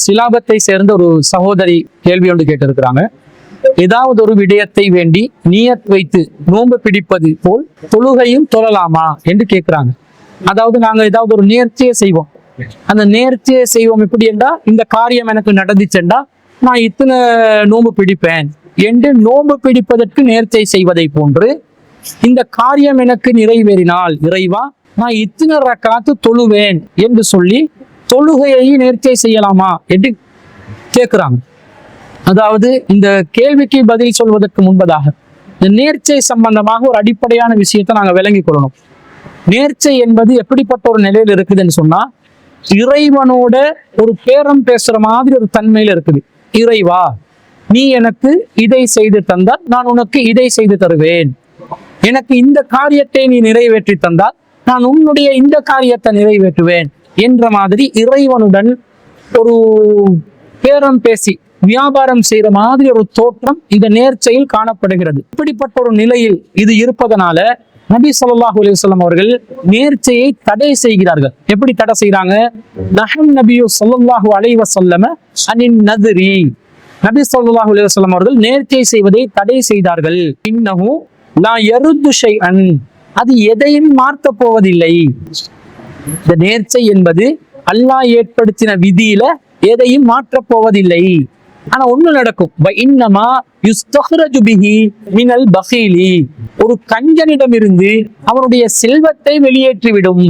சிலாபத்தை சேர்ந்த ஒரு சகோதரி கேள்வி ஒன்று கேட்டிருக்கிறாங்க. ஏதாவது ஒரு விடயத்தை வேண்டி நீயத் வைத்து நோன்பு பிடிப்பது போல் தொழுகையும் தொழலாமா என்று கேட்கிறாங்க. அதாவது நாங்க ஏதாவது ஒரு நேர்த்தியை செய்வோம். அந்த நேர்த்தியை செய்வோம் எப்படி என்றா இந்த காரியம் எனக்கு நடந்துச்சென்றா நான் இத்தனை நோன்பு பிடிப்பேன் என்று நோன்பு பிடிப்பதற்கு நேர்த்தை செய்வதை போன்று இந்த காரியம் எனக்கு நிறைவேறினால் இறைவா நான் இத்தனை ரக்காத்து தொழுவேன் என்று சொல்லி தொழுகையை நேர்ச்சை செய்யலாமா என்று கேட்கிறாங்க. அதாவது இந்த கேள்விக்கு பதில் சொல்வதற்கு முன்பதாக இந்த நேர்ச்சை சம்பந்தமாக ஒரு அடிப்படையான விஷயத்தை நாங்கள் விளங்கிக் கொள்ளணும். நேர்ச்சை என்பது எப்படிப்பட்ட ஒரு நிலையில் இருக்குதுன்னு சொன்னா இறைவனோட ஒரு பேரம் பேசுற மாதிரி ஒரு தன்மையில இருக்குது. இறைவா நீ எனக்கு இதை செய்து தந்தால் நான் உனக்கு இதை செய்து தருவேன். எனக்கு இந்த காரியத்தை நீ நிறைவேற்றி தந்தால் நான் உன்னுடைய இந்த காரியத்தை நிறைவேற்றுவேன். என்ற மாதிரி இறைவனுடன் ஒரு பேரம் பேசி வியாபாரம் செய்யற மாதிரி ஒரு தோற்றம் இந்த நேர்ச்சையில் காணப்படுகிறது. இப்படிப்பட்ட ஒரு நிலையில் இது இருப்பதனால நபி சொல்லாஹு அலைஹி அவர்கள் நேர்ச்சையை தடை செய்கிறார்கள். எப்படி தடை செய்கிறாங்க? நஹன் நபியு சொல்லாஹு அலைஹி வஸல்லம அனின் நதிரி. நபி சொல்லாஹு அலைஹி அவர்கள் நேர்ச்சை செய்வதை தடை செய்தார்கள். இன்னமும் நான் எருது அன் அது எதையும் மாற்ற போவதில்லை. இந்த நேர்ச்சை என்பது அல்லாஹ் ஏற்படுத்தின விதியில எதையும் மாற்றப் போவதில்லை. ஆனா ஒண்ணு நடக்கும். வ இன்னமா மினல் பகீலி ஒரு கஞ்சனிடமிருந்து அவனுடைய செல்வத்தை வெளியேற்றிவிடும்.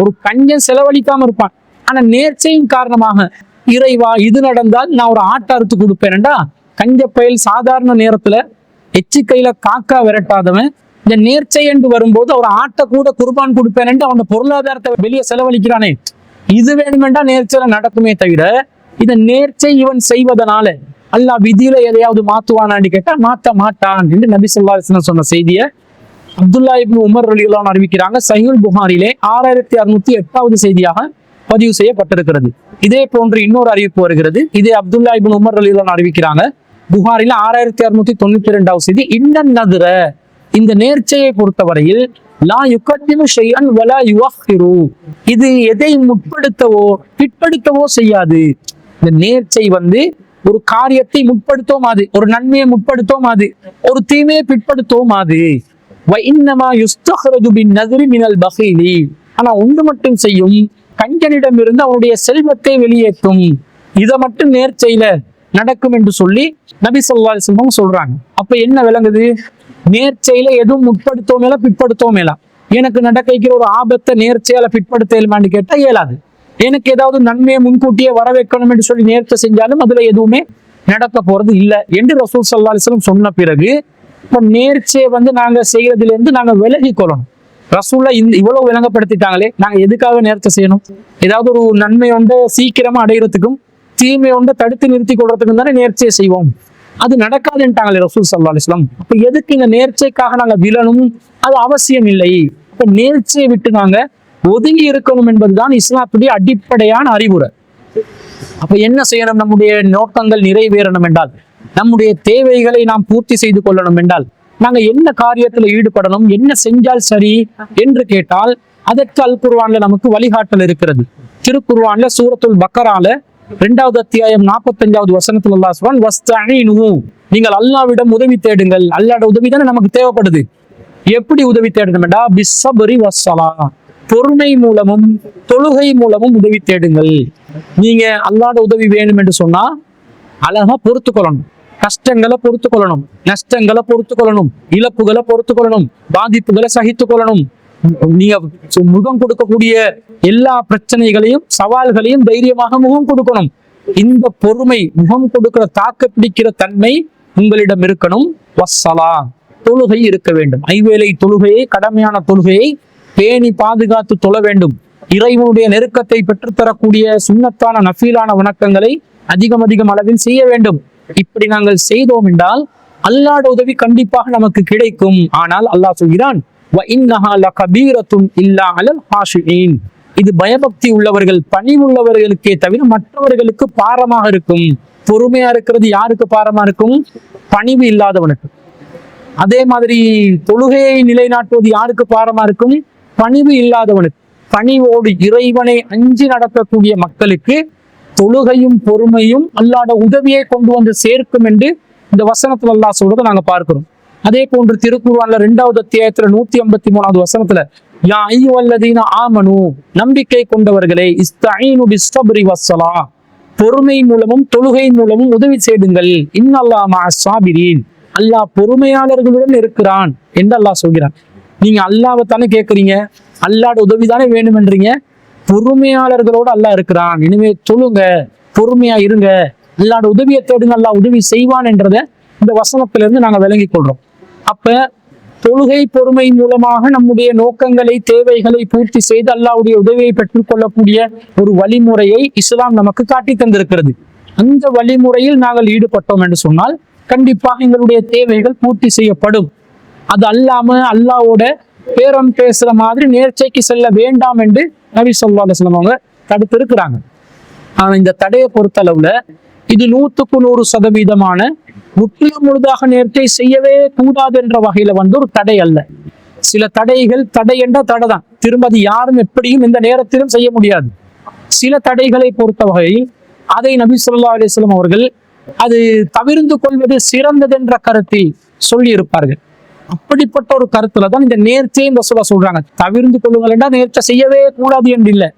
ஒரு கஞ்சன் செலவழிக்காம இருப்பான். ஆனா நேர்ச்சையின் காரணமாக இறைவா இது நடந்தால் நான் ஒரு ஆட்டை அறுத்து கொடுப்பேன்டா கஞ்ச பயல் சாதாரண நேரத்துல எச்சிக்கையில காக்கா விரட்டாதவன் இந்த நேர்ச்சை என்று வரும்போது அவர் ஆட்டை கூட குர்பான் கொடுப்பேன் அவன் பொருளாதாரத்தை வெளியே செலவழிக்கிறானே. இது வேணுமென்றா நேர்ச்சையில நடக்குமே தவிர இந்த நேர்ச்சை இவன் செய்வதனால அல்லாஹ் விதியில எதையாவது மாத்துவானான்னு கேட்டா மாத்த மாட்டான் என்று நபி சொல்லா சொன்ன செய்தியை அப்துல்லா இப்னு உமர் ரலியல்லாஹு அறிவிக்கிறாங்க. சஹீல் புகாரிலே ஆறாயிரத்தி அறுநூத்தி எட்டாவது செய்தியாக பதிவு செய்யப்பட்டிருக்கிறது. இதே போன்று இன்னொரு அறிவிப்பு வருகிறது. இதே அப்துல்லா இப்னு உமர் ரலியல்லாஹு அறிவிக்கிறாங்க. புகாரில ஆறாயிரத்தி அறுநூத்தி தொண்ணூத்தி ரெண்டாவது செய்தி இந்த நதுர இந்த நேர்ச்சையை பொறுத்தவரையில் லா யுகத்தினு ஷைஅன் வலா யுவஹிரு. இது எதை முற்படுத்தவோ பிற்படுத்தவோ செய்யாது. இந்த நேர்ச்சை வந்து ஒரு காரியத்தை முற்படுத்தோம் அது ஒரு நன்மையை முற்படுத்தோம் அது ஒரு தீமையை பிற்படுத்தவும் அது வைன்னமா யுஸ்தஹ்ரஜு பின் நதிரி மினல் பகீலி ஆனா ஒன்று மட்டும் செய்யும் கஞ்சனிடமிருந்து அவனுடைய செல்வத்தை வெளியேற்றும். இதை மட்டும் நேர்ச்சையில நடக்கும் என்று சொல்லி நபி சொல்லா செல்வம் சொல்றாங்க. அப்ப என்ன விளங்குது? நேர்ச்சையில எதுவும் முற்படுத்தவும் மேல பிற்படுத்தவும் மேலா எனக்கு நடக்கிற ஒரு ஆபத்தை நேர்ச்சையால பிற்படுத்த இயலுமான்னு கேட்டா இயலாது. எனக்கு ஏதாவது நன்மையை முன்கூட்டியே வர வைக்கணும் என்று சொல்லி நேர்ச்சை செஞ்சாலும் அதுல எதுவுமே நடக்க போறது இல்லை என்று ரசூல் சல்லா அலிஸ்லம் சொன்ன பிறகு இப்ப நேர்ச்சியை வந்து நாங்க செய்யறதுல இருந்து நாங்க விலகி கொள்ளணும். ரசூல்ல இந்த இவ்வளவு விளங்கப்படுத்திட்டாங்களே நாங்க எதுக்காக நேர்ச்சை செய்யணும்? ஏதாவது ஒரு நன்மை வந்து சீக்கிரமா அடையிறதுக்கும் தீமை ஒன்றை தடுத்து நிறுத்தி கொள்றதுக்கு தானே நேர்ச்சியை செய்வோம். அது நடக்காதுன்ட்டாங்களே ரசூல் சல்லா அலிஸ்லாம் அப்ப எதுக்கு இந்த நேர்ச்சைக்காக நாங்க விழணும்? அது அவசியம் இல்லை. இப்ப நேர்ச்சியை விட்டு நாங்க ஒதுங்கி இருக்கணும் என்பதுதான் இஸ்லாத்துடைய அடிப்படையான அறிவுரை. அப்ப என்ன செய்யணும்? நம்முடைய நோக்கங்கள் நிறைவேறணும் என்றால் நம்முடைய தேவைகளை நாம் பூர்த்தி செய்து கொள்ளணும் என்றால் நாங்க என்ன காரியத்துல ஈடுபடணும்? என்ன செஞ்சால் சரி என்று கேட்டால் அதற்கு அல் குர்வான்ல நமக்கு வழிகாட்டல் இருக்கிறது. திருக்குர்வான்ல சூரத்துல் பக்கரால இரண்டாவது அத்தியாயம் நாற்பத்தஞ்சாவது வசனத்துல அல்லா சொல்றான் வஸ்தஈனு நீங்கள் அல்லாவிடம் உதவி தேடுங்கள். அல்லாட உதவி தானே நமக்கு தேவைப்படுது. எப்படி உதவி தேடணும்டா பிஸ்ஸபரி வசலா பொறுமை மூலமும் தொழுகை மூலமும் உதவி தேடுங்கள். நீங்க அல்லாட உதவி வேணும் என்று சொன்னா அழகா பொறுத்து கொள்ளணும். கஷ்டங்களை பொறுத்து கொள்ளணும். நஷ்டங்களை பொறுத்து கொள்ளணும். இழப்புகளை பொறுத்து கொள்ளணும். பாதிப்புகளை சகித்து கொள்ளணும். நீங்க முகம் கொடுக்கக்கூடிய எல்லா பிரச்சனைகளையும் சவால்களையும் தைரியமாக முகம் கொடுக்கணும். இந்த பொறுமை முகம் கொடுக்கிற தாக்க பிடிக்கிற தன்மை உங்களிடம் இருக்கணும். வசலா தொழுகை இருக்க வேண்டும். ஐவேளை தொழுகையை கடமையான தொழுகையை பேணி பாதுகாத்து தொழ வேண்டும். இறைவனுடைய நெருக்கத்தை பெற்றுத்தரக்கூடிய சுண்ணத்தான நஃபீலான வணக்கங்களை அதிகம் அதிகம் அளவில் செய்ய வேண்டும். இப்படி நாங்கள் செய்தோம் என்றால் அல்லாட உதவி கண்டிப்பாக நமக்கு கிடைக்கும். ஆனால் அல்லாஹ் சொல்கிறான் இது பயபக்தி உள்ளவர்கள் பணி உள்ளவர்களுக்கே தவிர மற்றவர்களுக்கு பாரமாக இருக்கும். பொறுமையா இருக்கிறது யாருக்கு பாரமா இருக்கும்? பணிவு இல்லாதவனுக்கு. அதே மாதிரி தொழுகையை நிலைநாட்டுவது யாருக்கு பாரமா இருக்கும்? பணிவு இல்லாதவனுக்கு. பணிவோடு இறைவனை அஞ்சி நடக்கக்கூடிய மக்களுக்கு தொழுகையும் பொறுமையும் அல்லாட உதவியை கொண்டு வந்து சேர்க்கும் என்று இந்த வசனத்துல அல்லாஹ் சொல்றதை நாங்க பார்க்கிறோம். அதே போன்று திருக்குர்ஆன்ல இரண்டாவது அத்தியாயத்துல நூத்தி ஐம்பத்தி மூணாவது வசனத்துல யா ஐயுவல்லதீன ஆமனு நம்பிக்கை கொண்டவர்களே இஸ்தஈனு பிஸ்ஸப்ரி வஸ்ஸலா பொறுமை மூலமும் தொழுகை மூலமும் உதவி செய்துங்கள். இன்னல்லா மா சாபிரீன் அல்லாஹ் பொறுமையாளர்களுடன் இருக்கிறான் என்று அல்லாஹ் சொல்கிறான். நீங்க அல்லாவை தானே கேட்கறீங்க அல்லாட உதவி தானே வேணுமென்றீங்க? பொறுமையாளர்களோட அல்லாஹ் இருக்கிறான். இனிமே தொழுங்க பொறுமையா இருங்க. அல்லாட உதவியை தேடுங்க அல்லாஹ் உதவி செய்வான் என்றத இந்த வசனத்திலிருந்து நாங்கள் விளங்கிக் கொள்றோம். அப்ப தொழுகை பொறுமை மூலமாக நம்முடைய நோக்கங்களை தேவைகளை பூர்த்தி செய்து அல்லாவுடைய உதவியை பெற்றுக்கொள்ளக்கூடிய ஒரு வழிமுறையை இஸ்லாம் நமக்கு காட்டி தந்திருக்கிறது. அந்த வழிமுறையில் நாங்கள் ஈடுபட்டோம் என்று சொன்னால் கண்டிப்பாக எங்களுடைய தேவைகள் பூர்த்தி செய்யப்படும். அது அல்லாம அல்லாவோட பேரம் பேசுற மாதிரி நேர்ச்சைக்கு செல்ல வேண்டாம் என்று நபி சொல்லா அலுவலம் அவங்க தடுத்து இருக்கிறாங்க ஆனா இந்த தடையை பொறுத்தளவுல இது நூத்துக்கு நூறு சதவீதமான முற்றிலும் முழுதாக நேர்த்தை செய்யவே கூடாது என்ற வகையில வந்து ஒரு தடை அல்ல. சில தடைகள் தடை என்ற தடை தான் திரும்ப அது யாரும் எப்படியும் இந்த நேரத்திலும் செய்ய முடியாது. சில தடைகளை பொறுத்த வகையில் அதை நபி சொல்லா அலிஸ்லாம் அவர்கள் அது தவிர்ந்து கொள்வது சிறந்தது என்ற கருத்தில் சொல்லி இருப்பார்கள் அப்படிப்பட்ட ஒரு கருத்துல தான் இந்த நேர்ச்சியை இந்த சொல்ல சொல்றாங்க. தவிர்ந்து கொள்ளுங்கள் என்றால் நேர்ச்சை செய்யவே கூடாது என்று இல்லை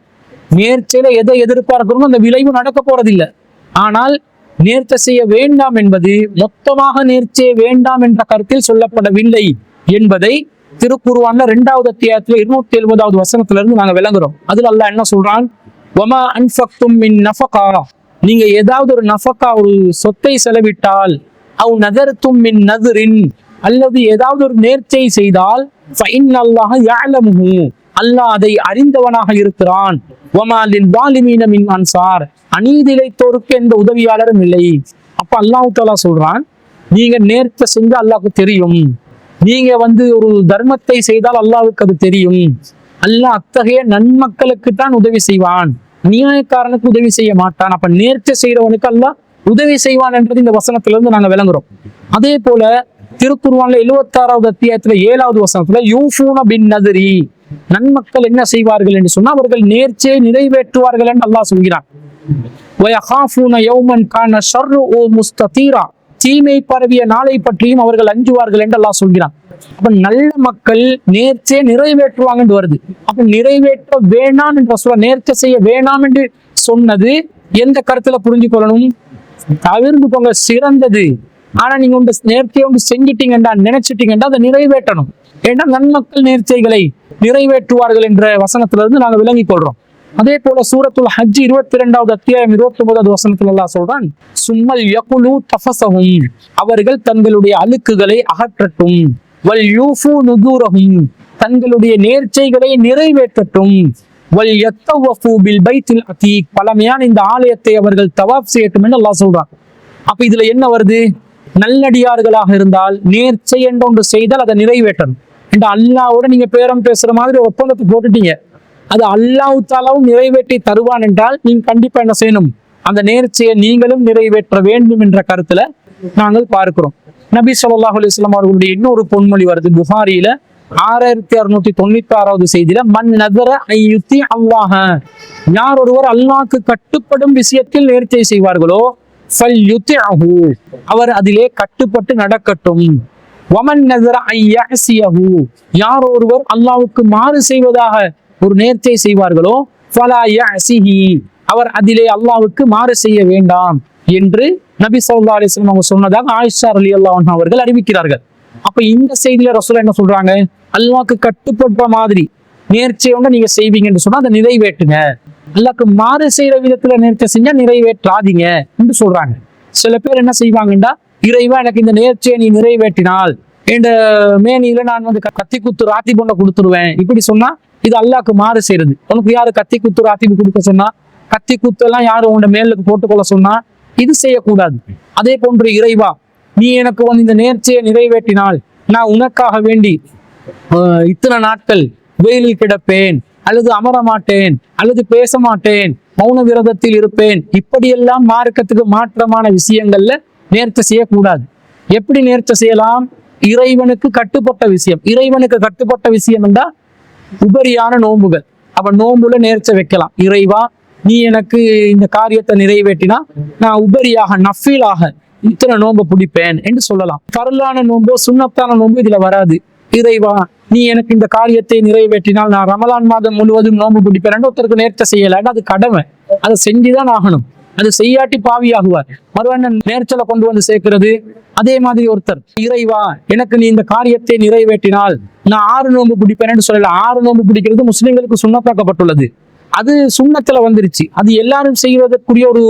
நேர்ச்சியில எதை எதிர்பார்க்கிறோமோ அந்த விளைவு நடக்க போறதில்லை. ஆனால் நேர்த்த செய்ய வேண்டாம் என்பது மொத்தமாக நேர்ச்சே வேண்டாம் என்ற கருத்தில் சொல்லப்படவில்லை என்பதை திருக்குருவான இரண்டாவது அத்தியாயத்துல இருநூத்தி எழுபதாவது வசனத்துல இருந்து நாங்க விளங்குறோம். அதுல அல்ல என்ன சொல்றான்? ஒமா அன்ஃபக்தும் மின் நஃபகா நீங்க ஏதாவது ஒரு நஃபக்கா ஒரு சொத்தை செலவிட்டால் அவ் நகர்த்தும் மின் நதுரின். அல்லது ஏதாவது ஒரு நேர்ச்சை செய்தால் ஃபைன் அல்லாஹ் யாலமுஹு அல்லாஹ் அதை அறிந்தவனாக இருக்கிறான். அன்சார். அநீதிழைத்தோருக்கு எந்த உதவியாளரும் இல்லை. அப்ப அல்லாஹு தாலா சொல்றான் நீங்க நேர்த்த செஞ்சா அல்லாவுக்கு தெரியும். நீங்க வந்து ஒரு தர்மத்தை செய்தால் அல்லாவுக்கு அது தெரியும். அல்லாஹ் அத்தகைய நன்மக்களுக்கு தான் உதவி செய்வான். நியாயக்காரனுக்கு உதவி செய்ய மாட்டான். அப்ப நேர்த்த செய்யறவனுக்கு அல்லாஹ் உதவி செய்வான் என்றது இந்த வசனத்திலிருந்து நாங்க விளங்குறோம். அதே போல திருக்குர்வான்ல எழுவத்தாறாவது அத்தியாயத்துல ஏழாவது வசனத்துல யூஃபூன பின் நதிரி நன்மக்கள் என்ன செய்வார்கள் என்று சொன்னால் அவர்கள் நேர்ச்சியை நிறைவேற்றுவார்கள் என்று அல்லாஹ் சொல்கிறான். தீமை பரவிய நாளை பற்றியும் அவர்கள் அஞ்சுவார்கள் என்று அல்லாஹ் சொல்கிறான். அப்ப நல்ல மக்கள் நேர்ச்சே நிறைவேற்றுவாங்க என்று வருது. அப்ப நிறைவேற்ற வேணாம் என்று சொல்ல நேர்ச்சை செய்ய வேணாம் என்று சொன்னது எந்த கருத்துல புரிஞ்சு கொள்ளணும் தவிர்ந்து போங்க சிறந்தது. ஆனா நீங்க உங்க நேர்த்தியை வந்து செஞ்சிட்டீங்கடா நினைச்சிட்டீங்கடா அதை நிறைவேற்றணும். ஏன்னா நன்மக்கள் நேர்ச்சைகளை நிறைவேற்றுவார்கள் என்ற வசனத்திலிருந்து நாங்க விளங்கிக் கொள்றோம். அதே போல சூரத்துல் ஹஜ் இருபத்தி இரண்டாவது அத்தியாயம் இருபத்தி ஒன்பதாவது வசனத்துல அல்லாஹ் சொல்றான் சும்மல் யகுலு தஃபசஹும் அவர்கள் தங்களுடைய அழுக்குகளை அகற்றட்டும். வல் யூஃபு நுதூரகும் தங்களுடைய நேர்ச்சைகளை நிறைவேற்றட்டும். வல் யத்தவஃபு பில் பைத்தில் அத்தீக். பழமையான இந்த ஆலயத்தை அவர்கள் தவாப் செய்யட்டும் என்று அல்லாஹ் சொல்றான். அப்ப இதுல என்ன வருது? நல்லடியார்களாக இருந்தால் நேர்ச்சை என்ற ஒன்று செய்தால் அதை நிறைவேற்றணும். இந்த அல்லாவோட நீங்க பேரம் பேசுற மாதிரி ஒரு ஒப்பந்தத்தை போட்டுட்டீங்க. அது அல்லாஹ் தாலாவும் நிறைவேற்றி தருவான் என்றால் நீங்க கண்டிப்பா என்ன செய்யணும்? அந்த நேர்ச்சியை நீங்களும் நிறைவேற்ற வேண்டும் என்ற கருத்துல நாங்கள் பார்க்கிறோம். நபி சொல்லாஹ் அலிஸ்லாம் அவர்களுடைய இன்னொரு பொன்மொழி வருது. புகாரியில ஆறாயிரத்தி அறுநூத்தி தொண்ணூத்தி ஆறாவது செய்தியில மண் நகர ஐயுத்தி அல்லாஹ. யார் ஒருவர் அல்லாக்கு கட்டுப்படும் விஷயத்தில் நேர்த்தியை செய்வார்களோ அவர் அதிலே கட்டுப்பட்டு நடக்கட்டும். வமன் நதர ஐயசியஹு யார் ஒருவர் அல்லாவுக்கு மாறு செய்வதாக ஒரு நேர்த்தை செய்வார்களோ ஃபலா யஸிஹி அவர் அதிலே அல்லாவுக்கு மாறு செய்ய வேண்டாம் என்று நபி சல்லா அலிஸ்லாம் அவங்க சொன்னதாக ஆயிஷா அலி அல்லாஹ் அவர்கள் அறிவிக்கிறார்கள். அப்ப இந்த செய்தியில ரசூல் என்ன சொல்றாங்க? அல்லாவுக்கு கட்டுப்படுற மாதிரி நேர்ச்சியோட நீங்க செய்வீங்கன்னு சொன்னா அதை நிறைவேற்றுங்க. அல்லாக்கு மாறு செய்யற விதத்துல நேர்ச்சை செஞ்சா நிறைவேற்றாதீங்க என்று சொல்றாங்க. சில பேர் என்ன செய்வாங்கன்னா இறைவா எனக்கு இந்த நேர்ச்சியை நீ நிறைவேற்றினால். இந்த மேனியில நான் வந்து க- கத்தி குத்து ராத்தி பொண்ணை கொடுத்துருவேன். இப்படி சொன்னா இது அல்லாக்கு மாறு செய்யறது உனக்கு யாரு கத்தி குத்து ராத்தி கொடுக்க சொன்னா? கத்தி குத்து எல்லாம் யாரு உன்னோட மேலுக்கு போட்டுக்கொள்ள சொன்னா? இது செய்யக்கூடாது. அதே போன்று இறைவா நீ எனக்கு வந்து இந்த நேர்ச்சியை நிறைவேற்றினால் நான் உனக்காக வேண்டி இத்தனை நாட்கள் வெயிலில் கிடப்பேன் அல்லது அமர மாட்டேன் அல்லது பேச மாட்டேன் மௌன விரதத்தில் இருப்பேன். இப்படியெல்லாம் மார்க்கத்துக்கு மாற்றமான விஷயங்கள்ல நேர்த்த செய்யக்கூடாது. எப்படி நேர்த்த செய்யலாம்? இறைவனுக்கு கட்டுப்பட்ட விஷயம். இறைவனுக்கு கட்டுப்பட்ட விஷயம் தான் உபரியான நோன்புகள். அப்ப நோன்புல நேர்ச்ச வைக்கலாம். இறைவா நீ எனக்கு இந்த காரியத்தை நிறைவேற்றினா நான் உபரியாக நஃபீலாக இத்தனை நோன்பை பிடிப்பேன் என்று சொல்லலாம். பரலான நோன்போ சுண்ணத்தான நோன்பு இதுல வராது. இறைவா நீ எனக்கு இந்த காரியத்தை நிறைவேற்றினால் நான் ரமலான் மாதம் முழுவதும் நோன்பு பிடிப்பேன். ஒருத்தருக்கு நேர்த்த செய்யல. அது கடமை. அதை செஞ்சுதான் ஆகணும். அது செய்யாட்டி பாவியாகுவார். மறுவண்ணன் நேர்ச்சலை கொண்டு வந்து சேர்க்கிறது. அதே மாதிரி ஒருத்தர் இறைவா எனக்கு நீ இந்த காரியத்தை நிறைவேற்றினால் நான் ஆறு நோன்பு பிடிப்பேன்னு சொல்லல. ஆறு நோன்பு பிடிக்கிறது முஸ்லிம்களுக்கு சுண்ணத்தாக்கப்பட்டுள்ளது. அது சுண்ணத்துல வந்துருச்சு. அது எல்லாரும் செய்வதற்குரிய ஒரு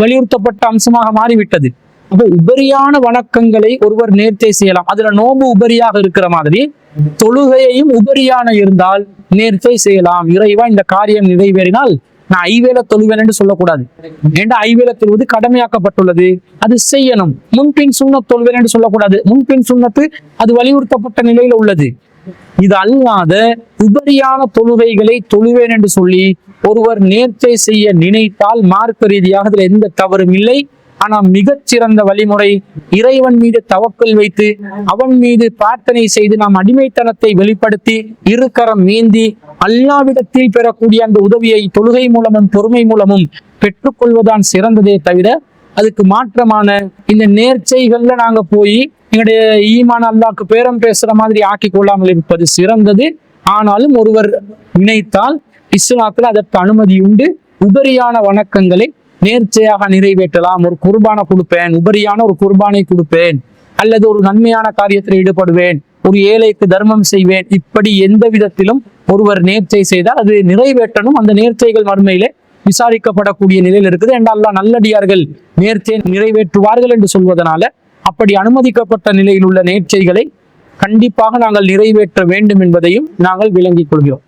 வலியுறுத்தப்பட்ட அம்சமாக மாறிவிட்டது. அப்போ உபரியான வணக்கங்களை ஒருவர் நேர்த்தை செய்யலாம். அதுல நோன்பு உபரியாக இருக்கிற மாதிரி தொழுகையையும் உபரியான இருந்தால் நேர்த்தை செய்யலாம். இறைவா இந்த காரியம் நிறைவேறினால் நான் ஐவேல தொழுவேன் என்று சொல்லக்கூடாது. ஏண்டா ஐவேல தொழுவது கடமையாக்கப்பட்டுள்ளது? அது செய்யணும். முன்பின் சுண்ணத் தொழுவேன் என்று சொல்லக்கூடாது. முன்பின் சுண்ணத்து அது வலியுறுத்தப்பட்ட நிலையில உள்ளது. இது அல்லாத உபரியான தொழுகைகளை தொழுவேன் என்று சொல்லி ஒருவர் நேர்த்தை செய்ய நினைத்தால் மார்க்க ரீதியாக அதுல எந்த தவறும் இல்லை. ஆனா மிகச்சிறந்த வழிமுறை இறைவன் மீது தவக்கல் வைத்து அவன் மீது பிரார்த்தனை செய்து நாம் அடிமைத்தனத்தை வெளிப்படுத்தி இருக்கரம் மீந்தி அல்லாவிடத்தில் பெறக்கூடிய அந்த உதவியை தொழுகை மூலமும் பொறுமை மூலமும் பெற்றுக்கொள்வதுதான் சிறந்ததே தவிர அதுக்கு மாற்றமான இந்த நேர்ச்சைகள்ல நாங்க போய் எங்களுடைய ஈமான் அல்லாக்கு பேரம் பேசுற மாதிரி ஆக்கி கொள்ளாமல் இருப்பது சிறந்தது. ஆனாலும் ஒருவர் நினைத்தால் இஸ்லாத்துல அதற்கு அனுமதி உண்டு. உபரியான வணக்கங்களை நேர்ச்சையாக நிறைவேற்றலாம். ஒரு குர்பானை கொடுப்பேன். உபரியான ஒரு குர்பானை கொடுப்பேன். அல்லது ஒரு நன்மையான காரியத்தில் ஈடுபடுவேன். ஒரு ஏழைக்கு தர்மம் செய்வேன். இப்படி எந்த விதத்திலும் ஒருவர் நேர்ச்சை செய்தால் அது நிறைவேற்றணும். அந்த நேர்ச்சைகள் மறுமையிலே விசாரிக்கப்படக்கூடிய நிலையில் இருக்குது. என்றால் நல்லடியார்கள் நேர்ச்சை நிறைவேற்றுவார்கள் என்று சொல்வதனால அப்படி அனுமதிக்கப்பட்ட நிலையில் உள்ள நேர்ச்சைகளை கண்டிப்பாக நாங்கள் நிறைவேற்ற வேண்டும் என்பதையும் நாங்கள் விளங்கிக் கொள்கிறோம்.